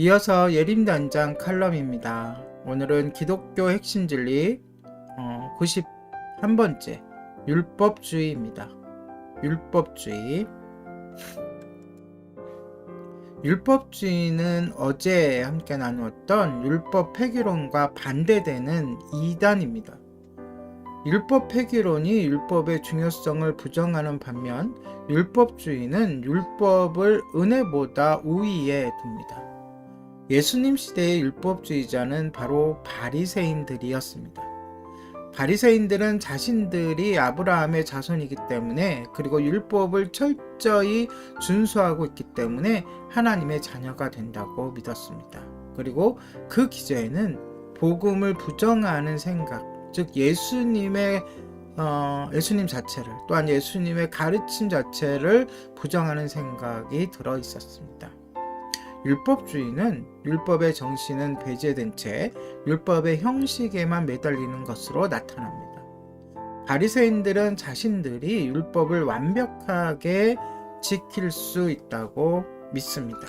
이어서 예림단장 칼럼입니다. 오늘은 기독교 핵심 진리 어, 91번째 율법주의입니다. 율법주의 율법주의는 어제 함께 나누었던 율법 폐기론과 반대되는 이단입니다. 율법 폐기론이 율법의 중요성을 부정하는 반면 율법주의는 율법을 은혜보다 우위에 둡니다. 예수님 시대의 율법주의자는 바로 바리새인들이었습니다. 바리새인들은 자신들이 아브라함의 자손이기 때문에 그리고 율법을 철저히 준수하고 있기 때문에 하나님의 자녀가 된다고 믿었습니다. 그리고 그 기저에는 복음을 부정하는 생각, 즉 예수님의 어, 예수님 자체를 또한 예수님의 가르침 자체를 부정하는 생각이 들어 있었습니다. 율법주의는 율법의 정신은 배제된 채 율법의 형식에만 매달리는 것으로 나타납니다. 바리새인들은 자신들이 율법을 완벽하게 지킬 수 있다고 믿습니다.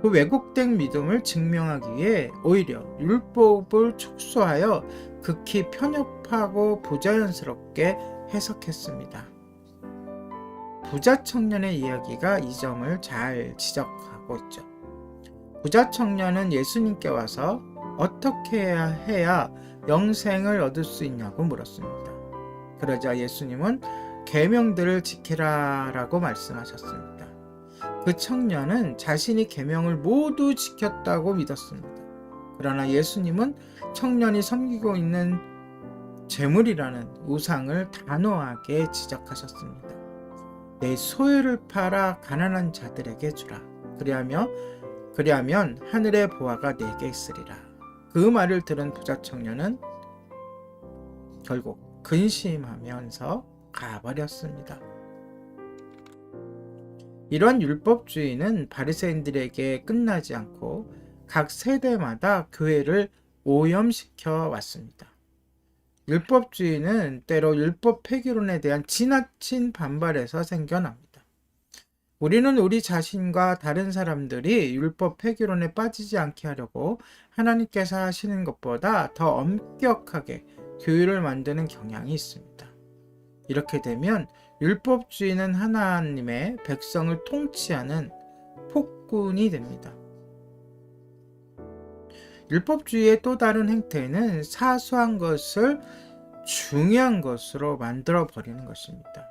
그 왜곡된 믿음을 증명하기 위해 오히려 율법을 축소하여 극히 편협하고 부자연스럽게 해석했습니다. 부자 청년의 이야기가 이 점을 잘 지적하고 있죠. 부자 청년은 예수님께 와서 어떻게 해야, 영생을 얻을 수 있냐고 물었습니다. 그러자 예수님은 계명들을 지키라라고 말씀하셨습니다. 그 청년은 자신이 계명을 모두 지켰다고 믿었습니다. 그러나 예수님은 청년이 섬기고 있는 재물이라는 우상을 단호하게 지적하셨습니다. 내 소유를 팔아 가난한 자들에게 주라. 그리하며 그리하면 하늘의 보화가 내게 있으리라. 그 말을 들은 부자 청년은 결국 근심하면서 가버렸습니다. 이런 율법주의는 바리새인들에게 끝나지 않고 각 세대마다 교회를 오염시켜 왔습니다. 율법주의는 때로 율법 폐기론에 대한 지나친 반발에서 생겨납니다. 우리는 우리 자신과 다른 사람들이 율법 폐기론에 빠지지 않게 하려고 하나님께서 하시는 것보다 더 엄격하게 교회를 만드는 경향이 있습니다. 이렇게 되면 율법주의는 하나님의 백성을 통치하는 폭군이 됩니다. 율법주의의 또 다른 행태는 사소한 것을 중요한 것으로 만들어 버리는 것입니다.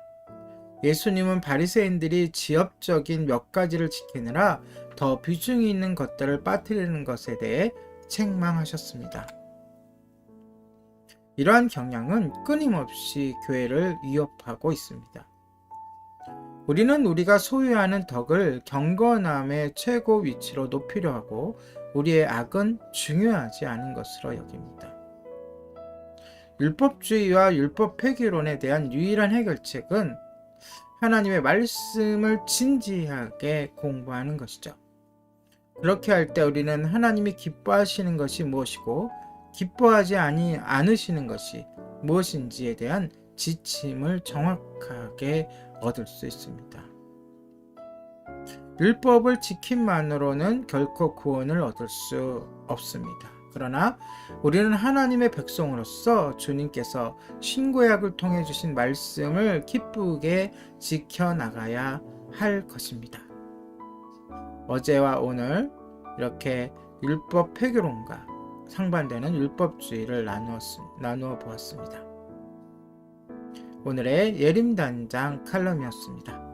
예수님은 바리새인들이 지엽적인 몇 가지를 지키느라 더 비중이 있는 것들을 빠뜨리는 것에 대해 책망하셨습니다. 이러한 경향은 끊임없이 교회를 위협하고 있습니다. 우리는 우리가 소유하는 덕을 경건함의 최고 위치로 높이려 하고 우리의 악은 중요하지 않은 것으로 여깁니다. 율법주의와 율법 폐기론에 대한 유일한 해결책은 하나님의 말씀을 진지하게 공부하는 것이죠. 그렇게 할 때 우리는 하나님이 기뻐하시는 것이 무엇이고 기뻐하지 아니 않으시는 것이 무엇인지에 대한 지침을 정확하게 얻을 수 있습니다. 율법을 지킴만으로는 결코 구원을 얻을 수 없습니다. 그러나 우리는 하나님의 백성으로서 주님께서 신고약을 통해 주신 말씀을 기쁘게 지켜나가야 할 것입니다. 어제와 오늘 이렇게 율법 폐교론과 상반되는 율법주의를 나누어 보았습니다. 오늘의 예림단장 칼럼이었습니다.